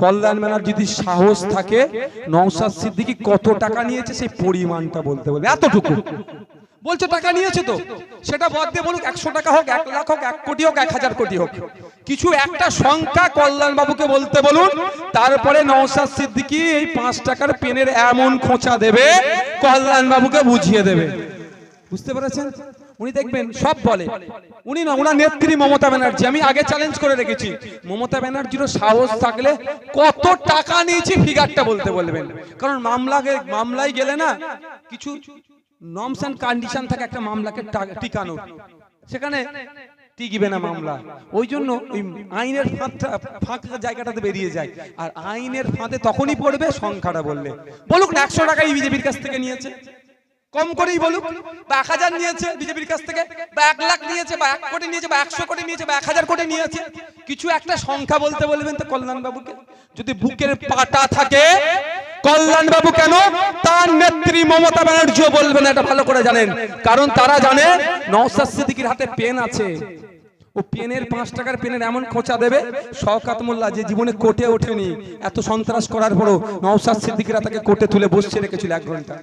কল্যাণ মেলার যদি সাহস থাকে, নওশাদ সিদ্দিকি কত টাকা নিয়েছে সেই পরিমাণটা বলতে বলবে এতটুকু। বলছে টাকা নিয়েছে তো। সেটা বাদ দিয়ে বলুক, একশো টাকা হোক, এক লাখ হোক, এক কোটি হোক, এক হাজার কোটি হোক। কিছু একটা সংখ্যা কল্যাণ বাবুকে বলতে বলুন, তারপরে নওশাদ সিদ্দিকি এই পাঁচ টাকার পেনের এমন খোঁচা দেবে কল্যাণ বাবুকে বুঝিয়ে দেবে। বুঝতে পেরেছেন? উনি দেখবেন সব বলে। উনি না ওনার নেত্রী মমতা ব্যানার্জি। আমি আগে চ্যালেঞ্জ করে রেখেছি। মমতা ব্যানার্জিরও সাহস থাকলে কত টাকা নিয়েছি ফিগারটা বলতে বলবেন। কারণ মামলা মামলায় গেলে না কিছু নর্মস অ্যান্ড কন্ডিশন থাকে একটা মামলাকে টা- টিকানোর। সেখানে টিকবে না মামলা। ওই জন্য ওই আইনের ফাঁকটা ফাঁকা জায়গাটাতে বেরিয়ে যায়। আর আইনের ফাঁদে তখনই পড়বে সংখ্যাটা বললে। বলুক না একশো টাকাই বিজেপির কাছ থেকে নিয়েছে। কম করেই বলুক, বা এক হাজার নিয়েছে বিজেপির কাছ থেকে, বা এক লাখ নিয়েছে, বা এক কোটি নিয়েছে, বা একশো কোটি নিয়েছে, বা এক হাজার কোটি নিয়েছে। কিছু একটা সংখ্যা বলতে বলবেন তো কল্যাণ বাবুকে যদি বুকের পাটা থাকে কল্যাণ বাবু কেন? তার নেত্রী মমতা ব্যানার্জিও বলবেন, এটা ভালো করে জানেন। কারণ তারা জানে নওসাদ সিদ্দিকির হাতে পেন আছে। ও পেনের পাঁচ টাকার পেনের এমন খোঁচা দেবে, শওকাত মোল্লা যে জীবনে কোটে ওঠেনি, এত সন্ত্রাস করার পরও নওসাদ সিদ্দিকিরা তাকে কোটে তুলে বসছে রেখেছিল এক ঘণ্টা।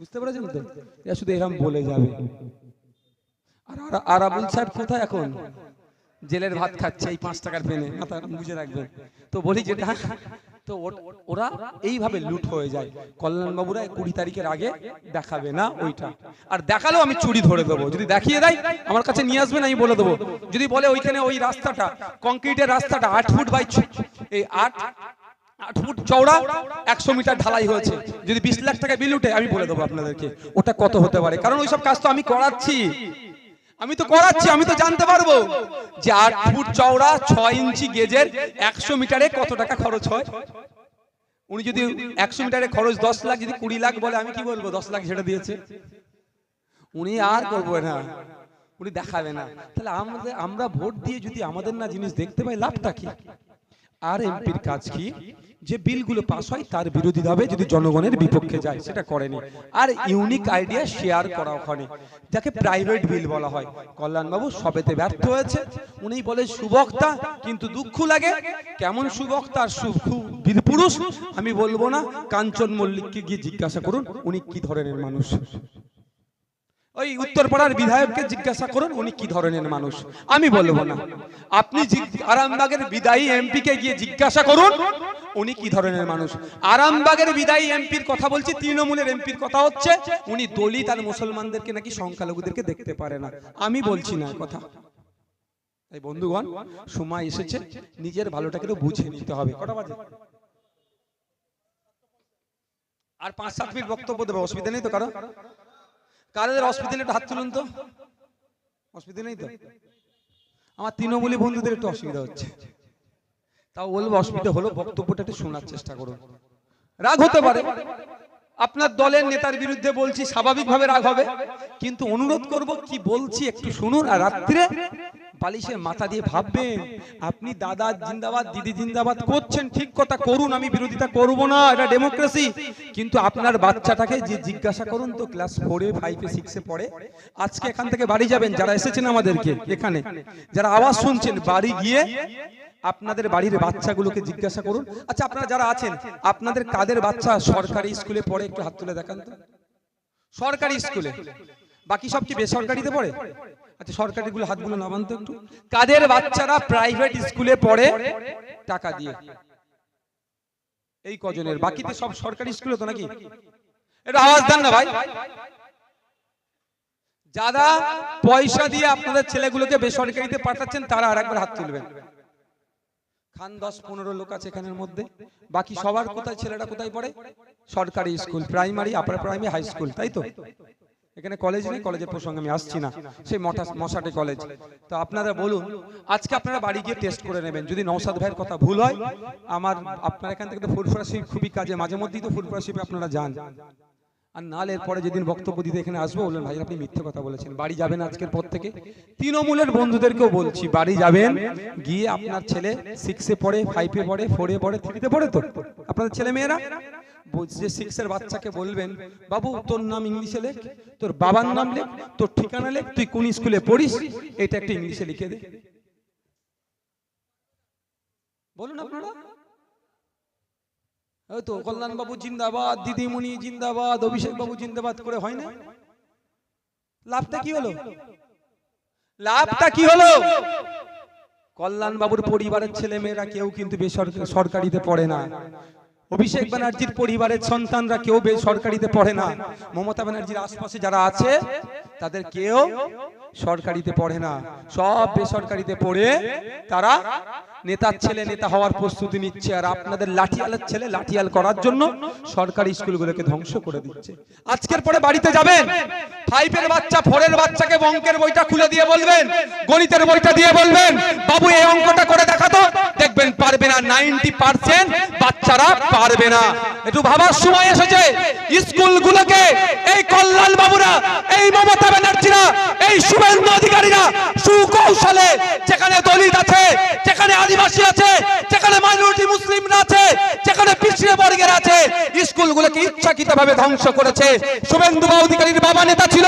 বুঝতে পেরেছেন তো? এরা শুধু এরকম বলে যাবে। আর আর- আবুল সাহেব কোথায় এখন? জেলের ভাত খাচ্ছে এই পাঁচ টাকার পেনে। মাথা বুঝে রাখবেন। তো বলি যেটা, তো ওরা এইভাবে লুট হয়ে যায়। কল্যাণ বাবুরা কুড়ি তারিখের আগে দেখাবে না ওইটা। আর দেখালেও আমি চুরি ধরে দেবো। যদি দেখিয়ে দেয়, আমার কাছে নিয়ে আসবেন, আমি বলে দেবো। যদি বলে ওইখানে ওই রাস্তাটা, কংক্রিটের রাস্তাটা আট ফুট বাই এই আট আট ফুট চওড়া, একশো মিটার ঢালাই হয়েছে। যদি বিশ লাখ টাকা বিল উঠে, আমি বলে দেবো আপনাদেরকে, ওটা কত হতে পারে? কারণ ওইসব কাজ তো আমি করাচ্ছি। আমি তো করাচ্ছি, আমি তো জানতে পারব যে আট ফুট চওড়া, ছয় ইঞ্চি গেজের একশো মিটারে কত টাকা খরচ হয়। উনি যদি একশো মিটারে খরচ দশ লাখ, যদি কুড়ি লাখ বলে, আমি কি বলব? দশ লাখ ছেড়ে দিয়েছে। উনি আর করব না। উনি দেখাবে না। তাহলে আমাদের, আমরা ভোট দিয়ে যদি আমাদের না জিনিস দেখতে পাই, লাভটা কি? আর এমপির কাজ কি? যে বিলগুলো পাস হয় তার বিরোধিতা হবে যদি জনগণের বিপক্ষে যায় সেটা করেনি। আর ইউনিক আইডিয়া শেয়ার করা ওখানে যাকে প্রাইভেট বিল বলা হয়। কল্যাণবাবু সবেতে ব্যর্থ হয়েছে উনি বলে সুবক্তা কিন্তু দুঃখ লাগে। কেমন সুবক্তা আর সু- বীর পুরুষ আমি বলব না। কাঞ্চন মল্লিককে গিয়ে জিজ্ঞাসা করুন উনি কি ধরনের মানুষ? ওই উত্তরপাড়ার বিধায়ককে জিজ্ঞাসা করুন উনি কি ধরনের মানুষ? আমি বলব না। আপনি আরামবাগের বিদায়ী এমপি কে গিয়ে জিজ্ঞাসা করুন উনি কি ধরনের মানুষ? আরামবাগের বিদায়ী এমপির কথা বলছি তৃণমূলের এমপির কথা হচ্ছে উনি দলিত আর মুসলমানদেরকে নাকি সংখ্যালঘুদেরকে দেখতে পারে না। আমি বলছি না কথা। তাই বন্ধুগণ সময় এসেছে নিজের ভালোটাকে বুঝে নিতে হবে। কটা বাজে? আর পাঁচ সাত মিনিট বক্তব্য দেবে অসুবিধা নেই তো কারও? কাদের হসপিটালে একটু হাত তুলুন তো? অসুবিধা নেই তো? আমার তৃণমূলী বন্ধুদের একটু অসুবিধা হচ্ছে। তাও বলব অসুবিধা হলো বক্তব্যটা একটু শোনার চেষ্টা করুন। রাগ হতে পারে। আপনার দলের নেতার বিরুদ্ধে বলছি স্বাভাবিকভাবে রাগ হবে। কিন্তু অনুরোধ করব কি বলছি একটু শুনুন আর রাত্রে বালিশে মাথা দিয়ে ভাববেন আপনি দাদা জিন্দাবাদ দিদি জিন্দাবাদ করছেন ঠিক কথা করুন আমি বিরোধিতা করব না এটা ডেমোক্রেসি কিন্তু আপনার বাচ্চাটাকে যে জিজ্ঞাসা করুন তো ক্লাস ফোরে ফাইভে সিক্সে পড়ে আজকে এখান থেকে বাড়ি যাবেন যারা এসেছেন আমাদেরকে এখানে। যারা আওয়াজ শুনছেন বাড়ি গিয়ে আপনাদের বাড়ির বাচ্চাগুলোকে জিজ্ঞাসা করুন। আচ্ছা আপনারা যারা আছেন আপনাদের কাদের বাচ্চা সরকারি স্কুলে পড়ে একটু হাত তুলে দেখান তো। সরকারি স্কুলে। বাকি সব কি বেসরকারিতে পড়ে আচ্ছা হাতগুলো নামান তো একটু। কাদের বাচ্চারা প্রাইভেট স্কুলে পড়ে? টাকা দিয়ে। এই কজনের? বাকিতে সব সরকারি স্কুলে তো নাকি? এটা আওয়াজ দেন না ভাই। যারা পয়সা দিয়ে আপনাদের ছেলেগুলোকে বেসরকারিতে পাঠাচ্ছেন তারা আর একবার হাত তুলবেন। খান দশ পনেরো লোক আছে এখানের মধ্যে। বাকি সবার কোথায় ছেলেরা কোথায় পড়ে? সরকারি school primary upper primary high school তাই তো? এখানে কলেজ নেই কলেজের প্রসঙ্গে আমি আসছি না। সেই মঠা মশাটে কলেজ তো আপনারা বলুন আজকে আপনারা বাড়ি গিয়ে টেস্ট করে নেবেন। যদি নৌসাদ ভাইয়ের কথা ভুল হয় আমার আপনার এখান থেকে তো ফুরফুরা শিপ খুবই কাজে। মাঝে মধ্যেই তো ফুরফুরা শিপে আপনারা যান। আর নাহলে এরপরে যেদিন বক্তব্য দিতে এখানে আসব বললেন ভাই আপনি মিথ্যে কথা বলেছেন। বাড়ি যাবেন আজকের পর থেকে? তৃণমূলের বন্ধুদেরকেও বলছি বাড়ি যাবেন গিয়ে আপনার ছেলে সিক্সে পড়ে ফাইভে পড়ে ফোরে পড়ে থ্রিতে পড়ে তো? আপনাদের ছেলে মেয়েরা? যে সিক্সের বাচ্চাকে বলবেন বাবু তোর নাম ইংলিশে লেখ তোর বাবার নাম লেখ তোর ঠিকানা লেখ তুই কোন স্কুলে পড়িস? এটা একটা ইংলিশে লিখে দে। বলুন আপনারা। ওই তো কল্যাণ বাবু জিন্দাবাদ দিদিমণি জিন্দাবাদ অভিষেক বাবু জিন্দাবাদ করে হয় না? লাভটা কি হলো? লাভটা কি হলো? কল্যাণ বাবুর পরিবারের ছেলে মেয়েরা কেউ কিন্তু বেসরকারি সরকারিতে পড়ে না। অভিষেক ব্যানার্জির পরিবারের সন্তানরা কেউ সরকারিতে পড়ে না। মমতা ব্যানার্জির আশপাশে যারা আছে তাদের কেউ সরকারিতে পড়ে না। সব বেসরকারিতে পড়ে তারা নেতার ছেলে, নেতা হওয়ার প্রস্তুতি নিচ্ছে। আর আপনাদের লাঠিয়ালের ছেলে লাঠিয়াল করার জন্য সরকারি স্কুলগুলোকে ধ্বংস করে দিচ্ছে। আজকের পরে বাড়িতে যাবেন। ফাইভের বাচ্চা, ফোরের বাচ্চাকে অঙ্কের বইটা খুলে দিয়ে বলবেন। গণিতের বইটা দিয়ে বলবেন। বাবু, এই অঙ্কটা করে দেখাতো দেখবেন পারবে না। নাইনটি পার্সেন্ট বাচ্চারা পারবে না। একটু ভাবার সময় এসেছে। স্কুলগুলোকে এই কল্যাণ বাবুরা এই মমতা ব্যানার্জিরা, এই শুভেন্দু অধিকারীরা সুকৌশলে যেখানে দলিত আছে, যেখানে আদিবাসী আছে, যেখানে মাইনরিটি মুসলিমরা আছে, যেখানে পিছিয়ে বর্গের আছে, স্কুলগুলোকে ইচ্ছাকৃতভাবে ধ্বংস করেছে। শুভেন্দু অধিকারীর বাবা নেতা ছিল,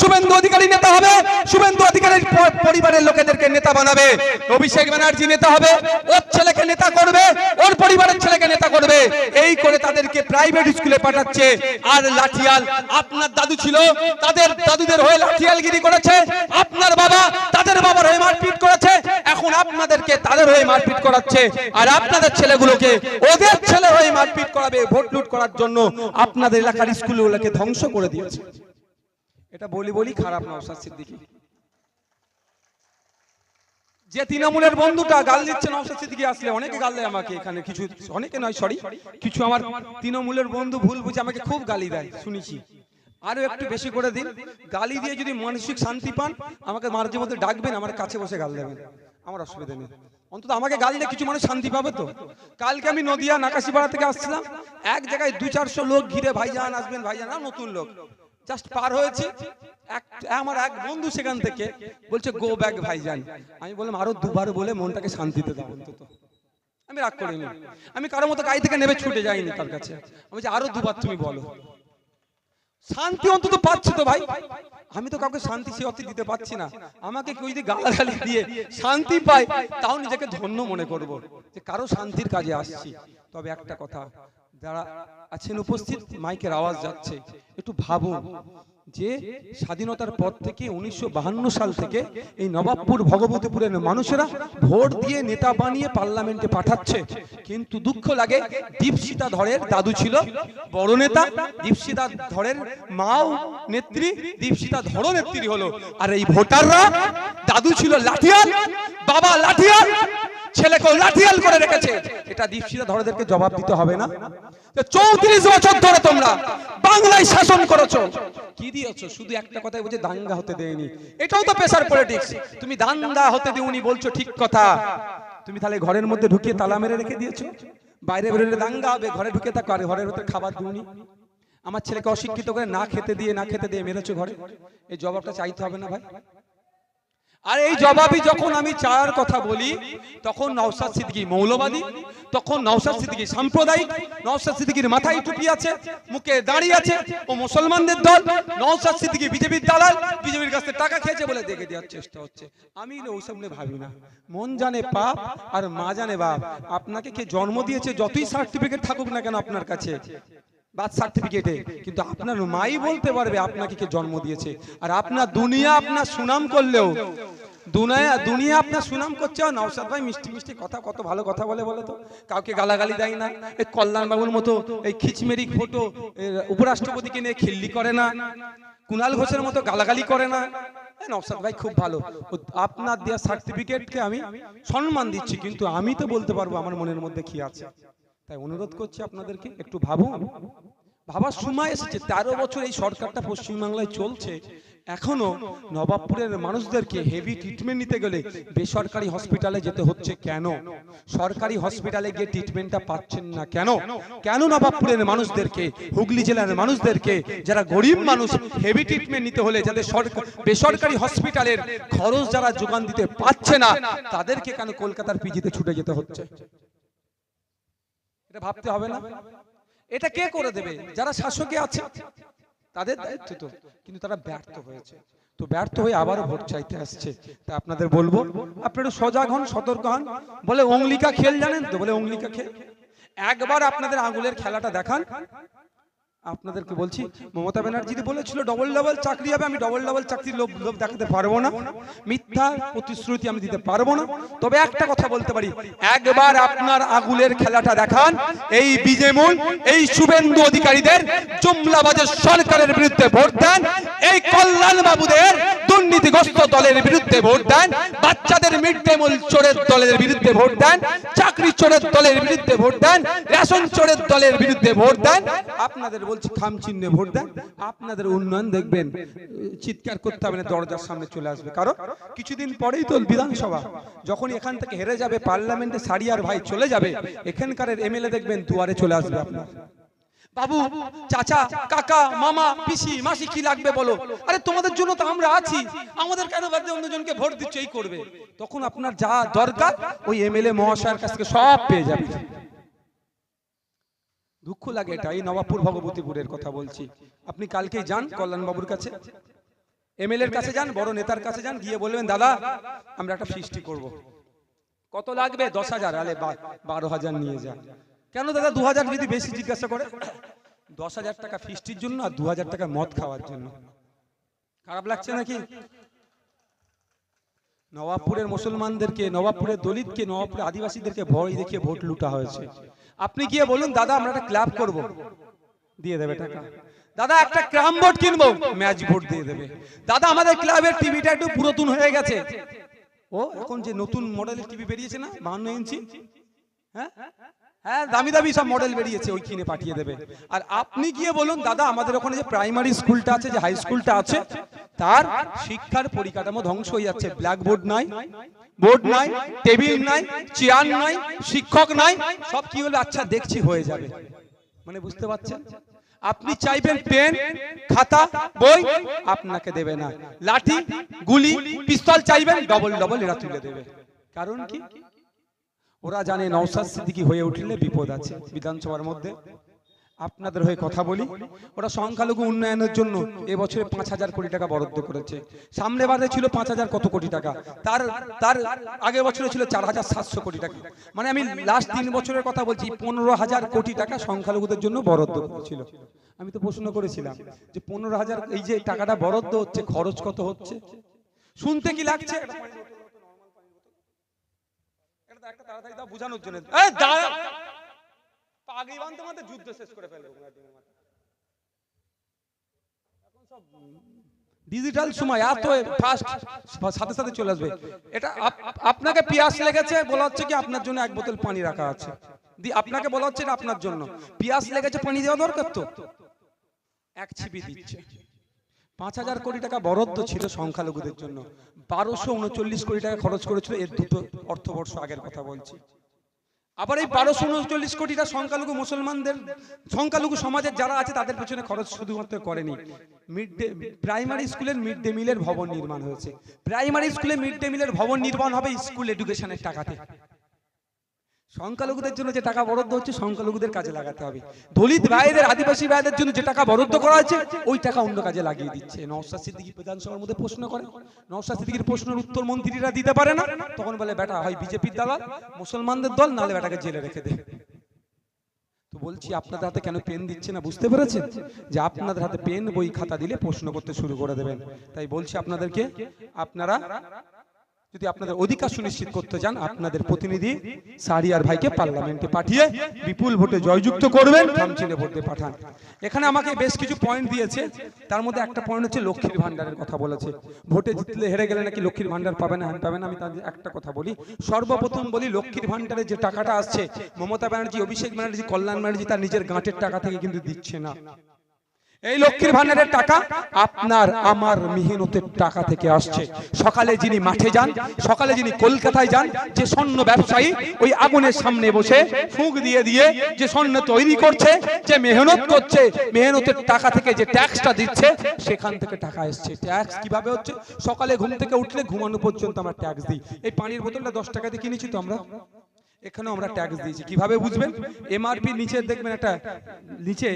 শুভেন্দু অধিকারী নেতা হবে, শুভেন্দু অধিকারীর পরিবারের লোকেদেরকে নেতা বানাবে। অভিষেক ব্যানার্জি নেতা হবে, ওর ছেলেকে নেতা করবে, ওর পরিবারের ছেলেকে নেতা করবে। এই করে তাদেরকে প্রাইভেট স্কুলে পাঠাচ্ছে। আর লাঠিয়াল, আপনার দাদু ছিল, তাদের দাদুদের হয়ে লাঠিয়ালগিরি করেছে। আপনার বাবা তাদের বাবার হয়ে মারপিট করেছে, এখন আপনাদেরকে তাদের হয়ে মারপিট করাচ্ছে। আর আপনাদের ছেলেগুলোকে ওদের ছেলে হয়ে মারপিট করাবে, ভোট লুট করার জন্য আপনাদের এলাকার স্কুলগুলোকে ধ্বংস করে দিয়েছে। এটা বলি বলি খারাপ নওশাদ সিদ্দিকী। যে তৃণমূলের বন্ধুটা গাল দিচ্ছে নওশাদ সিদ্দিকী আসলে অনেকে গাল দেয় আমাকে এখানে, কিছু অনেকে নয় সরি কিছু আমার তৃণমূলের বন্ধু ভুল বুঝে আমাকে খুব গালি দেয়, শুনেছি। আরও একটু বেশি করে দিন। গালি দিয়ে যদি মানসিক শান্তি পান আমাকে মাঝে মধ্যে ডাকবেন আমার কাছে বসে গাল দেবেন। আমার অসুবিধা নেই। অন্তত আমাকে গাল দিয়ে কিছু মানুষ শান্তি পাবে তো? কালকে আমি নদিয়া নাকাশিপাড়া থেকে আসছিলাম। এক জায়গায় দু চারশো লোক ঘিরে ভাইজান আসবেন ভাইজান নতুন লোক। জাস্ট পার হয়েছে। এক আমার এক বন্ধু সেখান থেকে বলছে গো ব্যাক ভাইজান। আমি বললাম আরও দুবার বলে মনটাকে শান্তিতে দাও অন্তত। আমি রাগ করিনি। আমি কারোর মতো গাড়ি থেকে নেবে ছুটে যাইনি তার কাছে। আমি বলছি আরও দুবার তুমি বলো। শান্তি অন্তত পাচ্ছ তো ভাই। আমি তো কাউকে শান্তি সে অর্থে দিতে পারছি না। আমাকে কেউ যদি গালাগালি দিয়ে শান্তি পায়, তাও নিজেকে ধন্য মনে করব যে কারও শান্তির কাজে আসছি। তবে একটা কথা যারা আছেন উপস্থিত মাইকের আওয়াজ যাচ্ছে। একটু ভাবুন যে স্বাধীনতার পর থেকে উনিশশো সাল থেকে এই নবাবপুর ভগবতীপুরের মানুষেরা ভোট দিয়ে নেতা বানিয়ে পার্লামেন্টে পাঠাচ্ছে। কিন্তু দুঃখ লাগে দীপশিতা ধরের দাদু ছিল বড় নেতা দীপশিতা ধরের মাও নেত্রী দীপশিতা ধরো নেত্রী হলো। আর এই ভোটাররা দাদু ছিল লাঠিয়াল বাবা লাঠিয়াল ছেলেকেও লাঠিয়াল করে রেখেছে। এটা দীপশিতা ধরেদেরকে জবাব দিতে হবে না। চৌত্রিশ বছর ধরে তোমরা বাংলায় শাসন করেছ। কি দিয়েছ? শুধু একটা কথাই বলছে, দাঙ্গা হতে দেয়নি। এটাও তো প্রেসার পলিটিক্স তুমি দাঙ্গা হতে দিওনি বলছো ঠিক কথা। তুমি তাহলে ঘরের মধ্যে ঢুকিয়ে তালা মেরে রেখে দিয়েছ? বাইরে বেরোলে দাঙ্গা হবে, ঘরে ঢুকে থাকো, আর ঘরের ভিতরে খাবার দিওনি। আমার ছেলেকে অশিক্ষিত করে না খেতে দিয়ে, না খেতে দিয়ে মেরেছো ঘরে। এই জবাবটা চাইতে হবে না ভাই। আর এই জবাবই যখন আমি চার কথা বলি তখন নওসাদ সিদ্দিকী মৌলবাদী তখন নওসাদ সিদ্দিকী সাম্প্রদায়িক নওশাদ সিদ্দিকীর মাথায় টুপি আছে মুখে দাঁড়িয়ে আছে ও মুসলমানদের দল। নওসাদ সিদ্দিকী বিজেপির দালাল বিজেপির কাছ থেকে টাকা খেয়েছে বলে দেখে দেওয়ার চেষ্টা হচ্ছে। আমি ওইসব নিয়ে ভাবি না। মন জানে পাপ আর মা জানে বাপ। আপনাকে কে জন্ম দিয়েছে যতই সার্টিফিকেট থাকুক না কেন আপনার কাছে বার্থ সার্টিফিকেটে কিন্তু আপনার মাই বলতে পারবে আপনাকে কে জন্ম দিয়েছে। আর আপনার দুনিয়া আপনার সুনাম করলেও দুনিয়া দুনিয়া আপনার সুনাম করছে। নওশাদ ভাই মিষ্টি মিষ্টি কথা কত ভালো কথা বলে বলে তো। কাউকে গালাগালি দেয় না। এই কল্যাণ বাবুর মতো এই খিচমেরি ফটো উপরাষ্ট্রপতিকে নিয়ে খিল্লি করে না। কুণাল ঘোষের মতো গালাগালি করে না। নওশাদ ভাই খুব ভালো। আপনার দেওয়া সার্টিফিকেটকে আমি সম্মান দিচ্ছি কিন্তু আমি তো বলতে পারব আমার মনের মধ্যে কি আছে। তাই অনুরোধ করছি আপনাদেরকে একটু ভাবুন। ভাবার সময় এসেছে। তেরো বছর এই সরকারটা পশ্চিমবাংলায় চলছে। এখনও নবাবপুরের মানুষদেরকে হেভি ট্রিটমেন্ট নিতে গেলে বেসরকারি হসপিটালে যেতে হচ্ছে কেন? সরকারি হসপিটালে গিয়ে ট্রিটমেন্টটা পাচ্ছেন না কেন? কেন? নবাবপুরের মানুষদেরকে হুগলি জেলার মানুষদেরকে যারা গরিব মানুষ হেভি ট্রিটমেন্ট নিতে হলে যাদের সরকার বেসরকারি হসপিটালের খরচ যারা যোগান দিতে পারছে না তাদেরকে কেন কলকাতার পিজিতে ছুটে যেতে হচ্ছে? এটা ভাবতে হবে না? এটা কে করে দেবে? যারা শাসকে আছে। তাদের দায়িত্ব তো কিন্তু তারা ব্যর্থ হয়েছে। তো ব্যর্থ হয়ে আবারও ভোট চাইতে আসছে। তা আপনাদের বলব আপনারা সজাগ হন সতর্ক হন। বলে অঙ্গলিকা খেল জানেন তো বলে অঙ্গলিকা খেল। একবার আপনাদের আঙুলের খেলাটা দেখান। আপনাদেরকে বলছি মমতা ব্যানার্জি বলেছিল ডবল ডবল চাকরি হবে আমি ডবল ডবল চাকরির লোভ লোভ দেখাতে পারব না। মিথ্যা প্রতিশ্রুতি আমি দিতে পারব না। তবে একটা কথা বলতে পারি। একবার আপনার আগুলের খেলাটা দেখান। এই বিজেমুল এই শুভেন্দু অধিকারীদের জুমলাবাজের সরকারের বিরুদ্ধে ভোট দেন। এই কল্যাণ বাবুদের দুর্নীতিগ্রস্ত দলের বিরুদ্ধে ভোট দেন। বাচ্চাদের মিড ডে মিল চোরের দলের বিরুদ্ধে ভোট দেন। চাকরি চোরের দলের বিরুদ্ধে ভোট দেন। রেশন চোরের দলের বিরুদ্ধে ভোট দেন। আপনাদের বলছি খাম চিহ্নে ভোট দেন। আপনাদের উন্নয়ন দেখবেন। চিৎকার করতে হবে না, দরজার সামনে চলে আসবে। কারণ কিছুদিন পরেই তো বিধানসভা। যখন এখান থেকে হেরে যাবে, পার্লামেন্টে সারিয়ার ভাই চলে যাবে এখানকার এমএলএ দেখবেন দুয়ারে চলে আসবে আপনার। বাবু, চাচা, কাকা, মামা, পিসি, মাসি কি লাগবে বলো? আরে তোমাদের জন্য তো আমরা আছি। আমাদের কেন বাদ অন্যজনকে ভোট দিচ্ছে, এই করবে? তখন আপনার যা দরকার, ওই এমএলএ মহাশয়ের কাছ থেকে সব পেয়ে যাবে। দুঃখ লাগে এটা। এই নবাবপুর ভগবতীপুরের কথা বলছি। আপনি কালকেই যান কল্যাণবাবুর কাছে। এমএলএর কাছে যান বড় নেতার কাছে যান গিয়ে বলবেন দাদা আমরা একটা ফিস্টি করব। কত লাগবে? দশ হাজার আলে বারো হাজার নিয়ে যান। কেন দাদা দু হাজার যদি বেশি জিজ্ঞাসা করে? দশ হাজার টাকা ফিস্টির জন্য আর দু হাজার টাকা মদ খাওয়ার জন্য। খারাপ লাগছে নাকি? নবাবপুরের মুসলমানদেরকে, নবাবপুরের দলিতকে, নবাবপুরের আদিবাসীদেরকে ভয় দেখিয়ে ভোট লুটা হয়েছে। আপনি গিয়ে বলুন, দাদা, আমরা একটা ক্লাব করব। দিয়ে দেবে টাকা। দাদা, একটা ক্রাম বোর্ড কিনবো। ম্যাচ ভোট দিয়ে দেবে। দাদা, আমাদের ক্লাবের টিভিটা একটু পুরাতন হয়ে গেছে। ও, এখন যে নতুন মডেলের টিভি বেরিয়েছে না, বাহান্ন ইঞ্চি? হ্যাঁ? হ্যাঁ দামি দামি সব মডেল বেরিয়েছে ওই কিনে পাঠিয়ে দেবে। আর আপনি গিয়ে বলুন দাদা আমাদের ওখানে যে প্রাইমারি স্কুলটা আছে যে হাই স্কুলটা আছে তার শিক্ষার পরিকাঠামো ধ্বংস হয়ে যাচ্ছে। ব্ল্যাকবোর্ড নাই বোর্ড নাই টেবিল নাই চেয়ার নাই শিক্ষক নাই সব কি হলো আচ্ছা দেখছি হয়ে যাবে। মানে বুঝতে পারছেন? আপনি চাইবেন পেন খাতা বই আপনাকে দেবে না। লাঠি গুলি পিস্তল চাইবেন ডবল ডবল এরা তুলে দেবে। কারণ কি? ওরা জানে নওসাদ সিদ্দিকি হয়ে উঠলে বিপদ আছে বিধানসভার মধ্যে। আপনাদের হয়ে কথা বলি, ওরা সংখ্যালঘু উন্নয়নের জন্য এবছরে পাঁচ হাজার কোটি টাকা বরাদ্দ করেছে। সামনে বারে ছিল পাঁচ হাজার কত কোটি টাকা? তার তার আগে বছরে ছিল চার হাজার সাতশো কোটি টাকা। মানে আমি লাস্ট তিন বছরের কথা বলছি, পনেরো হাজার কোটি টাকা সংখ্যালঘুদের জন্য বরাদ্দ করেছিল। আমি তো প্রশ্ন করেছিলাম যে পনেরো হাজার, এই যে টাকাটা বরাদ্দ হচ্ছে, খরচ কত হচ্ছে? শুনতে কি লাগছে? একটা তাড়াতাড়ি দাও, বোঝানোর জন্য। এই দাঁড়া। পাগড়ি বাঁধতে বাঁধতে যুদ্ধ শেষ করে ফেলবে ডিজিটাল সময় এত ফাস্ট সাথে সাথে চলে আসবে। এটা আপনাকে পিয়াস লেগেছে বলা হচ্ছে কি আপনার জন্য এক বোতল পানি রাখা আছে। দি আপনাকে বলা হচ্ছে এটা আপনার জন্য। পিয়াস লেগেছে পানি দেওয়া দরকার তো? এক ছিপি দিচ্ছে। পাঁচ হাজার কোটি টাকা বরাদ্দ ছিল সংখ্যালঘুদের জন্য। বারোশো উনচল্লিশ কোটি টাকা খরচ করেছিল এর দুটো অর্থবর্ষ আগের কথা বলছি। আবার এই বারোশো উনচল্লিশ কোটিটা সংখ্যালঘু মুসলমানদের, সংখ্যালঘু সমাজের যারা আছে তাদের পেছনে খরচ শুধুমাত্র করেনি। মিড ডে প্রাইমারি স্কুলের মিড ডে মিলের ভবন নির্মাণ হয়েছে। প্রাইমারি স্কুলে মিড ডে মিলের ভবন নির্মাণ হবে স্কুল এডুকেশনের টাকাতে। সংখ্যালঘুদের জন্য যে টাকা বরাদ্দ হচ্ছে, সংখ্যালঘুদের কাজে লাগাতে হবে। দলিত ভাইদের, আদিবাসী ভাইদের জন্য যে টাকা বরাদ্দ করা হয়েছে, ওই টাকা অন্য কাজে লাগিয়ে দিচ্ছে। নওশাদ সিদ্দিকী বিধানসভার মধ্যে প্রশ্ন করে। নওশাদ সিদ্দিকীর প্রশ্নের উত্তর মন্ত্রীরা দিতে পারে না। তখন বলে, বেটা, হয় বিজেপির দালাল, মুসলমানদের দল নালে বেটাকে জেলে রেখে দে। তো বলছি, আপনাদের হাতে কেন পেন দিচ্ছে না, বুঝতে পেরেছেন? যে আপনাদের হাতে পেন, বই, খাতা দিলে প্রশ্ন করতে শুরু করে দেবেন। তাই বলছি, আপনাদেরকে, আপনারা যদি আপনাদের অধিকার সুনিশ্চিত করতে চান আপনাদের প্রতিনিধি সারিয়ার ভাইকে পার্লামেন্টে পাঠিয়ে বিপুল ভোটে জয়যুক্ত করবেন খামচিনে ভোট পাঠান। এখানে আমাকে বেশ কিছু পয়েন্ট দিয়েছে। তার মধ্যে একটা পয়েন্ট হচ্ছে লক্ষ্মীর ভান্ডারের কথা বলেছে। ভোটে জিতলে হেরে গেলে নাকি লক্ষ্মীর ভান্ডার পাবে না? হ্যান পাবে না। আমি তাদের একটা কথা বলি। সর্বপ্রথম বলি, লক্ষ্মীর ভান্ডারে যে টাকাটা আসছে, মমতা ব্যানার্জি, অভিষেক ব্যানার্জি, কল্যাণ ব্যানার্জি তার নিজের গাঁটের টাকা থেকে কিন্তু দিচ্ছে না। এই লক্ষ্মীর ভান্ডারের টাকা আপনার আমার মেহনতের টাকা থেকে আসছে। সকালে যিনি মাঠে যান, সকালে যিনি কলকাতায় যান, যে স্বর্ণ ব্যবসায়ী ওই আগুনের সামনে বসে ফুঁক দিয়ে দিয়ে যে স্বর্ণ তৈরি করছে, যে মেহনত করছে, মেহনতের টাকা থেকে যে ট্যাক্সটা দিচ্ছে, সেখান থেকে টাকা এসছে। ট্যাক্স কীভাবে হচ্ছে? সকালে ঘুম থেকে উঠলে ঘুমানো পর্যন্ত আমরা ট্যাক্স দিই। এই পানির বোতলটা দশ টাকা দিয়ে কিনেছি তো আমরা? এখানেও আমরা ট্যাক্স দিয়েছি। কীভাবে বুঝবেন? এমআরপি নিচে দেখবেন একটা নিচে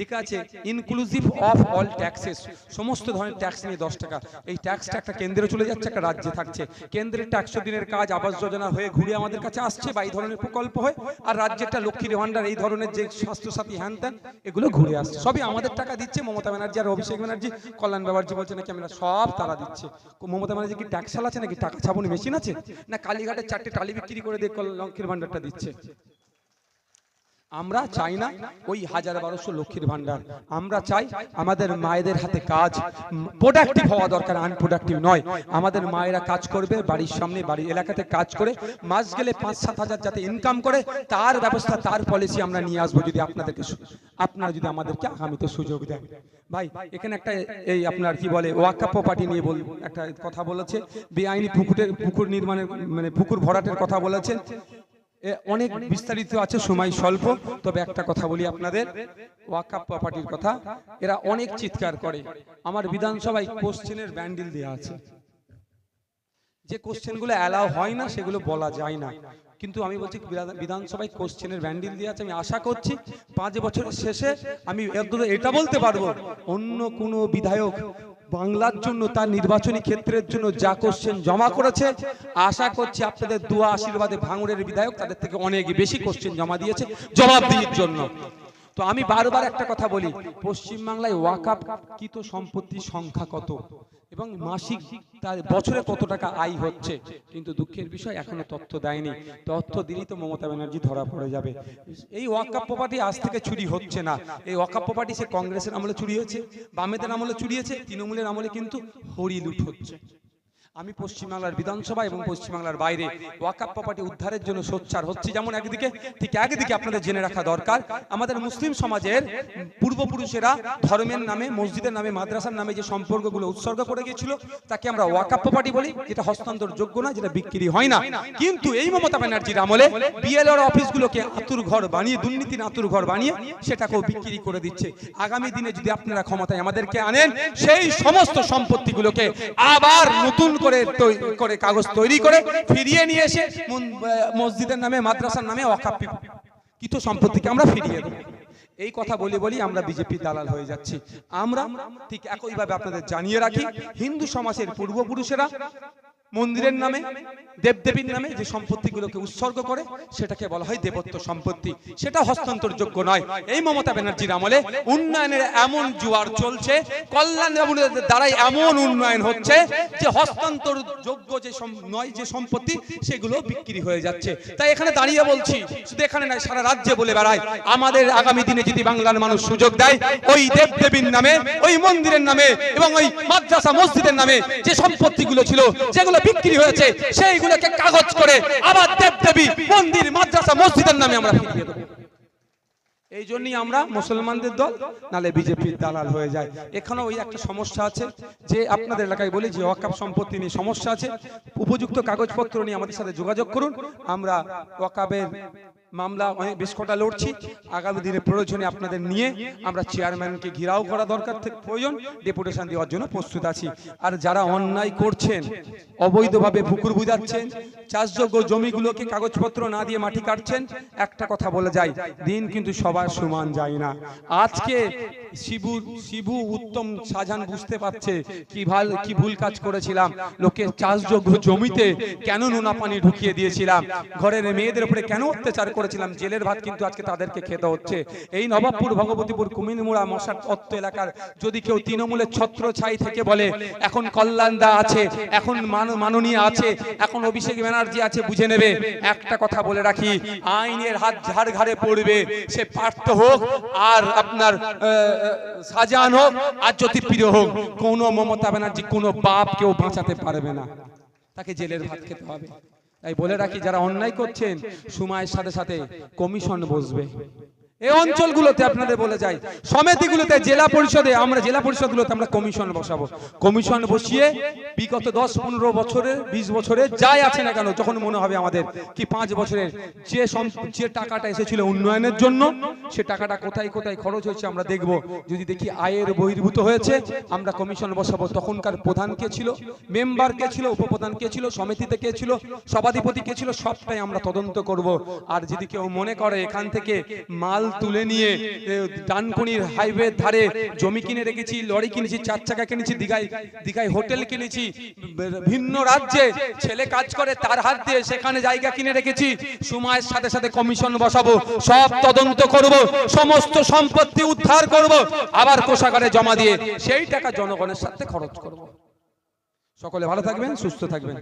লেখা আছে ইনক্লুসিভ অফ অল ট্যাক্সেস সমস্ত ধরনের ট্যাক্স নিয়ে দশ টাকা। এই ট্যাক্সটা একটা কেন্দ্রে চলে যাচ্ছে একটা রাজ্যে থাকছে। কেন্দ্রের একশো দিনের কাজ আবাস যোজনা হয়ে ঘুরে আমাদের কাছে আসছে বা এই ধরনের প্রকল্প হয় আর রাজ্যেরটা লক্ষ্মীর ভান্ডার এই ধরনের যে স্বাস্থ্যসাথী হ্যান ত্যান এগুলো ঘুরে আসছে। সবই আমাদের টাকা দিচ্ছে মমতা ব্যানার্জি আর অভিষেক ব্যানার্জি কল্যাণ ব্যানার্জি বলছে নাকি আমরা সব তারা দিচ্ছে। মমতা ব্যানার্জি কি ট্যাক্স চালাচ্ছে নাকি টাকা ছাপানো মেশিন আছে? না কালীঘাটের চারটে টালি বিক্রি করে দিয়ে লক্ষ্মীর ভান্ডারটা দিচ্ছে। আমরা চাই না ওই হাজার বারোশো লক্ষ্মীর ভান্ডার আমরা চাই আমাদের মায়েদের হাতে কাজ প্রোডাক্টিভ হওয়া দরকার আনপ্রোডাক্টিভ নয়। আমাদের মায়েরা কাজ করবে, বাড়ির সামনে, বাড়ির এলাকাতে কাজ করে, মাস গেলে পাঁচ সাত হাজার যাতে ইনকাম করে, তার ব্যবস্থা, তার পলিসি আমরা নিয়ে আসব যদি আপনাদেরকে আপনারা যদি আমাদেরকে আগামীতে সুযোগ দেন। ভাই, এখানে একটা এই আপনার কি বলে ওয়াকা পার্টি নিয়ে বল একটা কথা বলেছে। বেআইনি পুকুরের পুকুর নির্মাণের মানে পুকুর ভরাটের কথা বলেছেন অনেক বিস্তারিত আছে সময় স্বল্প। তবে একটা কথা বলি আপনাদের। ওয়াকাপ প্রপার্টির কথা এরা অনেক চিৎকার করে। আমার বিধানসভায় কোশ্চেনের ব্যান্ডেল দেওয়া আছে। যে কোশ্চেনগুলো অ্যালাউ হয় না সেগুলো বলা যায় না। কিন্তু আমি বলছি বিধানসভায় কোশ্চেনের ব্যান্ডিল দিয়ে আছে। আমি আশা করছি পাঁচ বছরের শেষে আমি এটা বলতে পারব। অন্য কোনো বিধায়ক বাংলার জন্য, তার নির্বাচনী ক্ষেত্রের জন্য যা কোশ্চেন জমা করেছে। আশা করছি আপনাদের দুয়া আশীর্বাদে ভাঙড়ের বিধায়ক তাদের থেকে অনেক বেশি কোশ্চেন জমা দিয়েছে। জবাবদিহির জন্য। তো আমি বারবার একটা কথা বলি পশ্চিমবাংলায় ওয়াকাপ কৃত সম্পত্তির সংখ্যা কত? এবং মাসিক তার বছরে কত টাকা আয় হচ্ছে? কিন্তু দুঃখের বিষয় এখনও তথ্য দেয়নি। তথ্য দিলেই তো মমতা ব্যানার্জি ধরা পড়ে যাবে। এই ওয়াকাপ প্রপার্টি আজ থেকে চুরি হচ্ছে না। এই ওয়াকাপ প্রপার্টি সে কংগ্রেসের আমলে চুরি হয়েছে বামেদের আমলে চুরি হয়েছে তৃণমূলের আমলে কিন্তু হরি লুট হচ্ছে। আমি পশ্চিমবাংলার বিধানসভা এবং পশ্চিমবাংলার বাইরে ওয়াকাপ প্রপার্টি উদ্ধারের জন্য সোচ্চার হচ্ছে যেমন একদিকে, ঠিক একদিকে আপনাদের জেনে রাখা দরকার। আমাদের মুসলিম সমাজের পূর্বপুরুষেরা ধর্মের নামে, মসজিদের নামে, মাদ্রাসার নামে যে সম্পর্কগুলো উৎসর্গ করে গিয়েছিল, তাকে আমরা ওয়াকাপ প্রপার্টি বলি, যেটা হস্তান্তর যোগ্য না, যেটা বিক্রি হয় না। কিন্তু এই মমতা ব্যানার্জির আমলে বিএলআর অফিসগুলোকে আতুর ঘর বানিয়ে, দুর্নীতির আতুর ঘর বানিয়ে, সেটাকেও বিক্রি করে দিচ্ছে। আগামী দিনে যদি আপনারা ক্ষমতায় আমাদেরকে আনেন, সেই সমস্ত সম্পত্তিগুলোকে আবার নতুন করে করে কাগজ তৈরি করে ফিরিয়ে নিয়ে এসে মসজিদের নামে, মাদ্রাসার নামে ওয়াকাপ কিত সম্পত্তিকে আমরা ফিরিয়ে দেবো এই কথা বলি বলি আমরা বিজেপি দালাল হয়ে যাচ্ছি। আমরা ঠিক একইভাবে আপনাদের জানিয়ে রাখি, হিন্দু সমাজের পূর্বপুরুষেরা মন্দিরের নামে দেবদেবীর নামে যে সম্পত্তিগুলোকে উৎসর্গ করে সেটাকে বলা হয় দেবত্ব সম্পত্তি। সেটা হস্তান্তরযোগ্য নয়। এই মমতা ব্যানার্জির আমলে উন্নয়নের এমন জোয়ার চলছে কল্যাণ দ্বারাই এমন উন্নয়ন হচ্ছে যে হস্তান্তর যোগ্য যে নয় যে সম্পত্তি সেগুলো বিক্রি হয়ে যাচ্ছে। তাই এখানে দাঁড়িয়ে বলছি শুধু এখানে নয় সারা রাজ্যে বলে বেড়ায় আমাদের আগামী দিনে যদি বাংলার মানুষ সুযোগ দেয় ওই দেবদেবীর নামে ওই মন্দিরের নামে এবং ওই মাদ্রাসা মসজিদের নামে যে সম্পত্তিগুলো ছিল যেগুলো বিক্রি হয়েছে, সেইগুলোকে কাগজ করে আবার দেবদেবী মন্দির, মাদ্রাসা, মসজিদের নামে আমরা এই জন্যই আমরা মুসলমানদের দল, নালে বিজেপির দালাল হয়ে যায়। এখানে ওই একটা সমস্যা আছে, যে আপনাদের এলাকায় বলি যে ওয়াকাপ সম্পত্তি নিয়ে সমস্যা আছে। উপযুক্ত কাগজপত্র নিয়ে আমাদের সাথে যোগাযোগ করুন। আমরা ওয়াকাবের মামলা, অনেক বেশ কটা লড়ছি। আগামী দিনে প্রয়োজনে আপনাদের নিয়ে আমরা চেয়ারম্যানকে ঘিরাও করা দরকার প্রয়োজন ডেপুটেশন দেওয়ার জন্য প্রস্তুত আছি। আর যারা অন্যায় করছেন, অবৈধভাবে পুকুর বুঝাচ্ছেন, চাষযোগ্য জমিগুলোকে কাগজপত্র না দিয়ে মাটি কাটছেন, একটা কথা বলে যায় দিন কিন্তু সবার সমান যায় না। আজকে শিবু শিবু উত্তম সাজান বুঝতে পারছে কি ভালো, কি ভুল কাজ করেছিলাম। লোকে চাষযোগ্য জমিতে কেন নোনা পানি ঢুকিয়ে দিয়েছিলাম? ঘরের মেয়েদের উপরে কেন অত্যাচার করেছিলাম, জেলের ভাত কিন্তু আজকে তাদেরকে খেতে হচ্ছে। এই নবাবপুর, ভগবতীপুর, কুমিনমুড়া মশার তত্ত্ব এলাকার যদি কেউ তৃণমূলের ছত্র ছাই থেকে বলে, এখন কল্যাণদা আছে, এখন মাননীয় আছে, এখন অভিষেক ব্যানার্জি আছে, বুঝে নেবে। একটা কথা বলে রাখি, আইনের হাত ঝাড় ঘাড়ে পড়বে, সে পার্থ হোক আর আপনার শাহজাহান হোক আর জ্যোতিপ্রিয় হোক, কোনো মমতা ব্যানার্জি কোনো বাপ কেউ বাঁচাতে পারবে না। তাকে জেলের ভাত খেতে হবে। তাই বলে রাখি যারা অন্যায় করছেন সময়ের সাথে সাথে কমিশন বসবে। এই অঞ্চলগুলোতে আপনাদের বলে যাই। সমিতিগুলোতে জেলা পরিষদে, আমরা জেলা পরিষদগুলোতে আমরা কমিশন বসাবো। কমিশন বসিয়ে বিগত দশ পনেরো বছরের বিশ বছরের যাই আছে না কেন, যখন মনে হবে আমাদের কি পাঁচ বছরের যে যে টাকাটা এসেছিল উন্নয়নের জন্য, সে টাকাটা কোথায় কোথায় খরচ হয়েছে আমরা দেখব। যদি দেখি আয়ের বহির্ভূত হয়েছে, আমরা কমিশন বসাবো। তখনকার প্রধান কে ছিল? মেম্বার কে ছিল? উপপ্রধান কে ছিল? সমিতিতে কে ছিল? সভাধিপতি কে ছিল? সবটাই আমরা তদন্ত করব। আর যদি কেউ মনে করে এখান থেকে মাল তুলে নিয়ে ডানকুনির হাইওয়ে ধারে জমি কিনে রেখেছি, লরি কিনেছি, চার চাকা কিনেছি, দীঘায় দীঘায় হোটেল কিনেছি, ভিন্ন রাজ্যে ছেলে কাজ করে, তার হাত দিয়ে সেখানে জায়গা কিনে রেখেছি, সময়ের সাথে সাথে কমিশন বসাবো, সব তদন্ত করব, সমস্ত সম্পত্তি উদ্ধার করব, আবার কোষাগারে জমা দিয়ে সেই টাকা জনগণের সাথে খরচ করব। সকলে ভালো থাকবেন, সুস্থ থাকবেন।